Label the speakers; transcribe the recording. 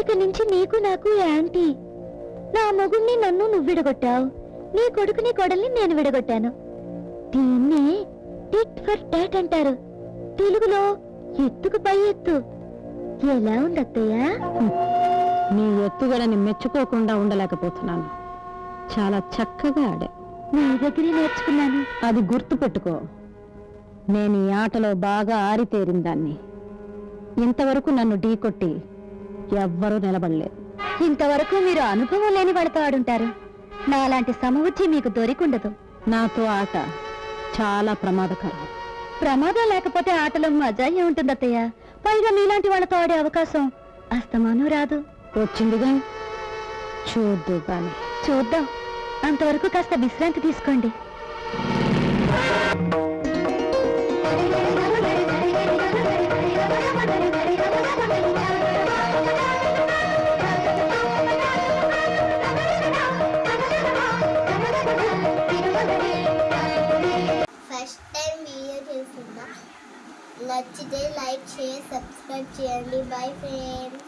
Speaker 1: ఇక నుంచి నీకు నాకు యాంటీ నా మొగుణ్ణి నన్ను నువ్వు విడగొట్టావు. నీ కొడుకుని కొడల్ని నేను విడగొట్టాను. దీన్ని టిట్ ఫర్ టాట్ అంటారు. తెలుగులో ఎత్తుకు పై ఎత్తు. ఎలా ఉంది అత్తయ్య
Speaker 2: నీ ఎత్తుగడని మెచ్చుకోకుండా ఉండలేకపోతున్నాను. చాలా చక్కగా ఆడా.
Speaker 1: నీ దగ్గరే నేర్చుకున్నాను.
Speaker 2: అది గుర్తు పెట్టుకో. నేను ఈ ఆటలో బాగా ఆరితేరిన దాన్ని. ఇంతవరకు నన్ను ఢీకొట్టి ఎవ్వరూ నిలబడలేదు.
Speaker 1: ఇంతవరకు మీరు అనుభవం లేని వాళ్ళతో ఆడుంటారు. నాలాంటి సమవుచ్చి మీకు దొరికుండదు.
Speaker 2: నాతో ఆట చాలా ప్రమాదకరం.
Speaker 1: ప్రమాదం లేకపోతే ఆటలో మజా ఉంటుంది అత్తయ్య. పైగా మీలాంటి వాళ్ళతో ఆడే అవకాశం అస్తమానం రాదు.
Speaker 2: వచ్చిందిగా చూద్దు గాని
Speaker 1: చూద్దాం. అంతవరకు కాస్త విశ్రాంతి తీసుకోండి.
Speaker 3: నచ్చితే లైక్ షేర్ సబ్స్క్రైబ్ చేయండి బై ఫ్రెండ్స్